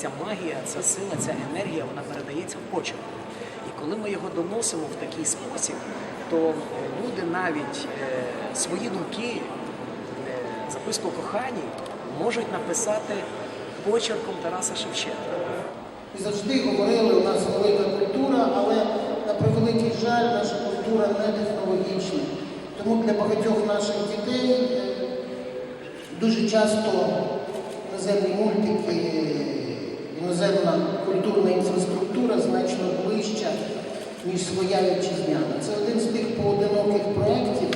ця магія, ця сила, ця енергія, вона передається в почерк. І коли ми його доносимо в такий спосіб, то люди навіть е, свої думки, е, записку коханій можуть написати почерком Тараса Шевченка. І завжди говорили, у нас велика культура, але на превеликий жаль, наша культура не технологічна. Тому для багатьох наших дітей е, дуже часто іноземні мультики, іноземна культурна інфраструктура значно ближча, ніж своя вітчизняна. Це один з тих поодиноких проєктів,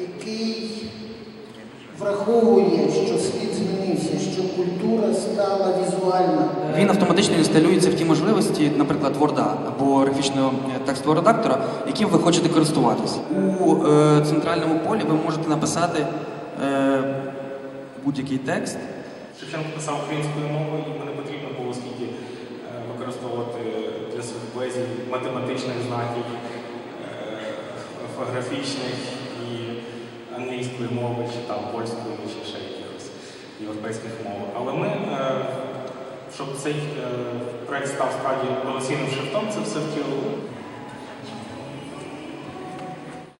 який враховує, що світ змінився, що культура стала візуальна. Він автоматично інсталюється в ті можливості, наприклад, Word або графічного е, текстового редактора, яким ви хочете користуватись. У е, центральному полі ви можете написати е, будь-який текст. Шевченко писав українською мовою, йому не потрібно було скільки е, використовувати для своїх поезій математичних знаків, е, орфографічних і англійської мови, чи там польської, чи ще якихось європейських мов. Але ми, е, щоб цей проект став справді повноцінним шрифтом, це все втілили.